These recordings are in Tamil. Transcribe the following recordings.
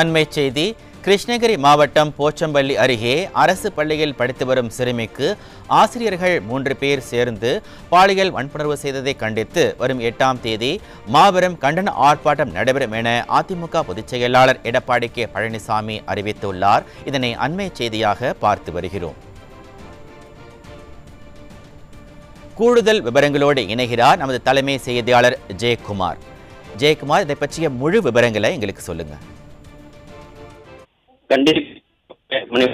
அண்மை செய்தி கிருஷ்ணகிரி மாவட்டம் போச்சம்பள்ளி அருகே அரசு பள்ளியில் படித்து வரும் சிறுமிக்கு ஆசிரியர்கள் மூன்று பேர் சேர்ந்து பாலியல் வன்புணர்வு செய்ததை கண்டித்து வரும் எட்டாம் தேதி மாபெரும் கண்டன ஆர்ப்பாட்டம் நடைபெறும் என அதிமுக பொதுச் செயலாளர் எடப்பாடி கே. பழனிசாமி அறிவித்துள்ளார். இதனை அண்மை செய்தியாக பார்த்து வருகிறோம். கூடுதல் விவரங்களோடு இணைகிறார் நமது தலைமை செய்தியாளர் ஜெயக்குமார். ஜெயக்குமார் இதை பற்றிய முழு விவரங்களை எங்களுக்கு சொல்லுங்கள் கண்டிப்பாக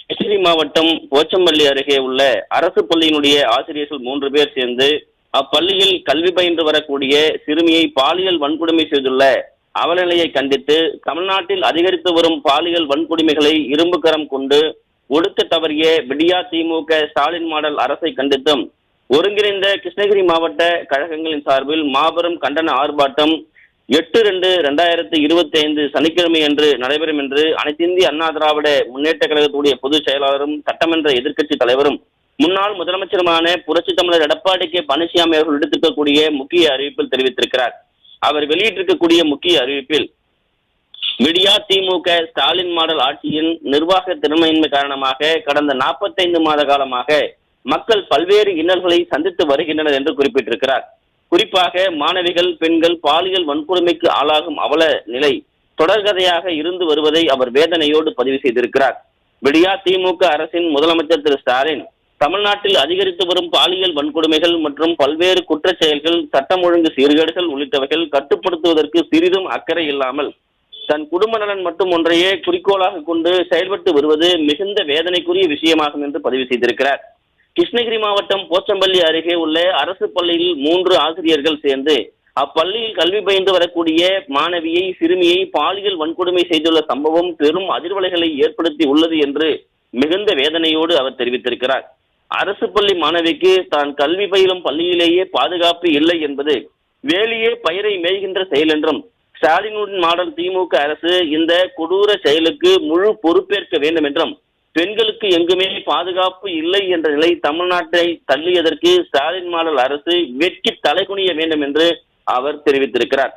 கிருஷ்ணகிரி மாவட்டம் போச்சம்பள்ளி அருகே உள்ள அரசு பள்ளியினுடைய ஆசிரியர்கள் மூன்று பேர் சேர்ந்து அப்பள்ளியில் கல்வி பயின்று வரக்கூடிய சிறுமியை பாலியல் வன்கொடுமை செய்துள்ள அவலநிலையை கண்டித்து தமிழ்நாட்டில் அதிகரித்து வரும் பாலியல் வன்கொடுமைகளை இரும்பு கரம் கொண்டு ஒடுக்க தவறிய விடியா திமுக ஸ்டாலின் மாடல் அரசை கண்டித்தும் ஒருங்கிணைந்த கிருஷ்ணகிரி மாவட்ட கழகங்களின் சார்பில் மாபெரும் கண்டன ஆர்ப்பாட்டம் எட்டு ரெண்டு ரெண்டாயிரத்தி இருபத்தி ஐந்து சனிக்கிழமை அன்று நடைபெறும் என்று அனைத்திந்திய அண்ணா திராவிட முன்னேற்ற கழகத்துடைய பொதுச் செயலாளரும் சட்டமன்ற எதிர்க்கட்சி தலைவரும் முன்னாள் முதலமைச்சருமான புரட்சி தமிழர் எடப்பாடி கே பழனிசாமி அவர்கள் எடுத்திருக்கக்கூடிய முக்கிய அறிவிப்பில் தெரிவித்திருக்கிறார். அவர் வெளியிட்டிருக்கக்கூடிய முக்கிய அறிவிப்பில் விடியா திமுக ஸ்டாலின் மாடல் ஆட்சியின் நிர்வாக திறமையின்மை காரணமாக கடந்த நாற்பத்தைந்து மாத காலமாக மக்கள் பல்வேறு இன்னல்களை சந்தித்து வருகின்றனர் என்று குறிப்பிட்டிருக்கிறார். குறிப்பாக மாணவிகள் பெண்கள் பாலியல் வன்கொடுமைக்கு ஆளாகும் அவல நிலை தொடர்கதையாக இருந்து வருவதை அவர் வேதனையோடு பதிவு செய்திருக்கிறார். விடியா திமுக அரசின் முதலமைச்சர் திரு. ஸ்டாலின் தமிழ்நாட்டில் அதிகரித்து வரும் பாலியல் வன்கொடுமைகள் மற்றும் பல்வேறு குற்றச் செயல்கள் சட்டம் ஒழுங்கு சீர்கேடுகள் உள்ளிட்டவைகள் கட்டுப்படுத்துவதற்கு சிறிதும் அக்கறை இல்லாமல் தன் குடும்ப நலன் மட்டும் ஒன்றையே குறிக்கோளாக கொண்டு செயல்பட்டு வருவது மிகுந்த வேதனைக்குரிய விஷயமாகும் என்று பதிவு செய்திருக்கிறார். கிருஷ்ணகிரி மாவட்டம் போச்சம்பள்ளி அருகே உள்ள அரசு பள்ளியில் மூன்று ஆசிரியர்கள் சேர்ந்து அப்பள்ளியில் கல்வி பயின்று வரக்கூடிய மாணவியை சிறுமியை பாலியல் வன்கொடுமை செய்துள்ள சம்பவம் பெரும் அதிர்வலைகளை ஏற்படுத்தி உள்ளது என்று மிகுந்த வேதனையோடு அவர் தெரிவித்திருக்கிறார். அரசு பள்ளி மாணவிக்கு தான் கல்வி பயிலும் பள்ளியிலேயே பாதுகாப்பு இல்லை என்பது வேலியே பயிரை மேய்கின்ற செயல் என்றும் ஸ்டாலினுடன் மாடல் திமுக அரசு இந்த கொடூர செயலுக்கு முழு பொறுப்பேற்க வேண்டும் என்றும் பெண்களுக்கு எங்குமே பாதுகாப்பு இல்லை என்ற நிலை தமிழ்நாட்டை தள்ளியதற்கு ஸ்டாலின் மாடல் அரசு வெட்கி தலைகுனிய வேண்டும் என்று அவர் தெரிவித்திருக்கிறார்.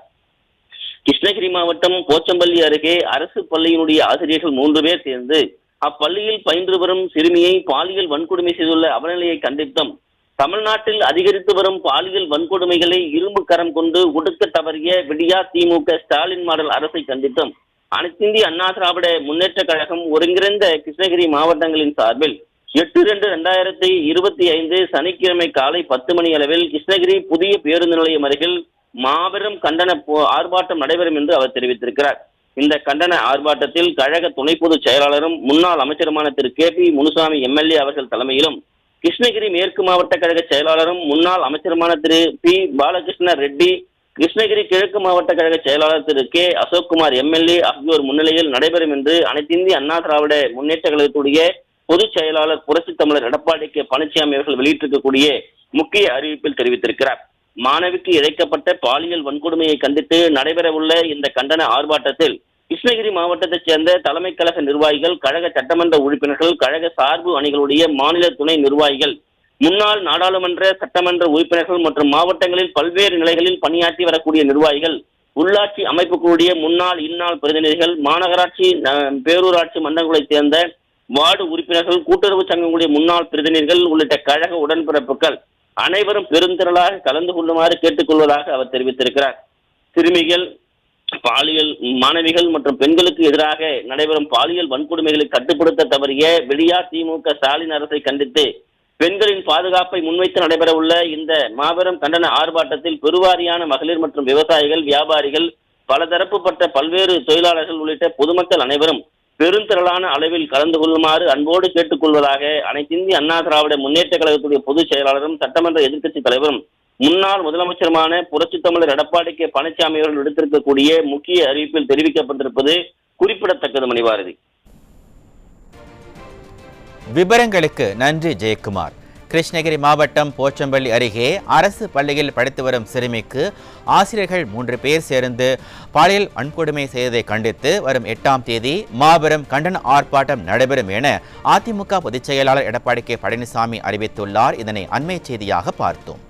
கிருஷ்ணகிரி மாவட்டம் போச்சம்பள்ளி அருகே அரசு பள்ளியினுடைய ஆசிரியர்கள் மூன்று பேர் சேர்ந்து அப்பள்ளியில் பயின்று வரும் சிறுமியை பாலியல் வன்கொடுமை செய்துள்ள அவநிலையை கண்டித்தும். தமிழ்நாட்டில் அதிகரித்து வரும் பாலியல் வன்கொடுமைகளை இரும்பு கரம் கொண்டு ஒடுக்க தவறிய விடியா திமுக ஸ்டாலின் மாடல் அரசை கண்டித்தும். அனைத்திந்திய அண்ணா திராவிட முன்னேற்ற கழகம் ஒருங்கிணைந்த கிருஷ்ணகிரி மாவட்டங்களின் சார்பில் எட்டு ரெண்டு ரெண்டாயிரத்தி இருபத்தி ஐந்து சனிக்கிழமை காலை பத்து மணி அளவில் கிருஷ்ணகிரி புதிய பேருந்து நிலையம் அருகில் மாபெரும் கண்டன போ- ஆர்ப்பாட்டம் நடைபெறும் என்று அவர் தெரிவித்திருக்கிறார். இந்த கண்டன ஆர்ப்பாட்டத்தில் கழக துணை பொதுச் செயலாளரும் முன்னாள் அமைச்சருமான திரு. கே. பி. முனுசாமி எம்எல்ஏ அவர்கள் தலைமையிலும் கிருஷ்ணகிரி மேற்கு மாவட்ட கழக செயலாளரும் முன்னாள் அமைச்சருமான திரு. பி. பாலகிருஷ்ண ரெட்டி கிருஷ்ணகிரி கிழக்கு மாவட்ட கழக செயலாளர் திரு கே அசோக்குமார் எம்எல்ஏ ஆகியோர் முன்னிலையில் நடைபெறும் என்று அனைத்திந்திய அண்ணா திராவிட முன்னேற்ற கழகத்துடைய பொதுச் செயலாளர் புரட்சி தமிழர் எடப்பாடி கே பழனிசாமி அவர்கள் வெளியிட்டிருக்கக்கூடிய முக்கிய அறிவிப்பில் தெரிவித்திருக்கிறார். மாணவிக்கு இழைக்கப்பட்ட பாலியல் வன்கொடுமையை கண்டித்து நடைபெறவுள்ள இந்த கண்டன ஆர்ப்பாட்டத்தில் கிருஷ்ணகிரி மாவட்டத்தைச் சேர்ந்த தலைமை கழக நிர்வாகிகள் கழக சட்டமன்ற உறுப்பினர்கள் கழக சார்பு அணிகளுடைய மாநில துணை நிர்வாகிகள் முன்னாள் நாடாளுமன்ற சட்டமன்ற உறுப்பினர்கள் மற்றும் மாவட்டங்களில் பல்வேறு நிலைகளில் பணியாற்றி வரக்கூடிய நிர்வாகிகள் உள்ளாட்சி அமைப்புக்குரிய முன்னாள் இந்நாள் பிரதிநிதிகள் மாநகராட்சி பேரூராட்சி மன்றங்களைச் சேர்ந்த வார்டு உறுப்பினர்கள் கூட்டுறவு சங்கங்களுடைய முன்னாள் பிரதிநிதிகள் உள்ளிட்ட கழக உடன்பிறப்புகள் அனைவரும் பெருந்திரளாக கலந்து கொள்ளுமாறு கேட்டுக்கொள்வதாக அவர் தெரிவித்திருக்கிறார். சிறுமிகள் பாலியல் மாணவிகள் மற்றும் பெண்களுக்கு எதிராக நடைபெறும் பாலியல் வன்கொடுமைகளை கட்டுப்படுத்த தவறிய வெளியா திமுக ஸ்டாலின் அரசை கண்டித்து பெண்களின் பாதுகாப்பை முன்வைத்து நடைபெறவுள்ள இந்த மாபெரும் கண்டன ஆர்ப்பாட்டத்தில் பெருவாரியான மகளிர் மற்றும் விவசாயிகள் வியாபாரிகள் பலதரப்புப்பட்ட பல்வேறு தொழிலாளர்கள் உள்ளிட்ட பொதுமக்கள் அனைவரும் பெருந்திரளான அளவில் கலந்து கொள்ளுமாறு அன்போடு கேட்டுக்கொள்வதாக அனைத்திந்திய அண்ணா திராவிட முன்னேற்ற கழகத்துடைய பொதுச் செயலாளரும் சட்டமன்ற எதிர்க்கட்சி தலைவரும் முன்னாள் முதலமைச்சருமான புரட்சி தமிழர் எடப்பாடி கே பழனிசாமி அவர்கள் எடுத்திருக்கக்கூடிய முக்கிய அறிவிப்பில் தெரிவிக்கப்பட்டிருப்பது குறிப்பிடத்தக்கது மணிவாரதி. விபரங்களுக்கு நன்றி ஜெயக்குமார். கிருஷ்ணகிரி மாவட்டம் போச்சம்பள்ளி அருகே அரசு பள்ளியில் படித்து வரும் சிறுமிக்கு ஆசிரியர்கள் மூன்று பேர் சேர்ந்து பாலியல் வன்கொடுமை செய்ததை கண்டித்து வரும் எட்டாம் தேதி மாபெரும் கண்டன ஆர்ப்பாட்டம் நடைபெறும் என அதிமுக பொதுச் செயலாளர் எடப்பாடி கே பழனிசாமி அறிவித்துள்ளார். இதனை அண்மை செய்தியாக பார்த்தோம்.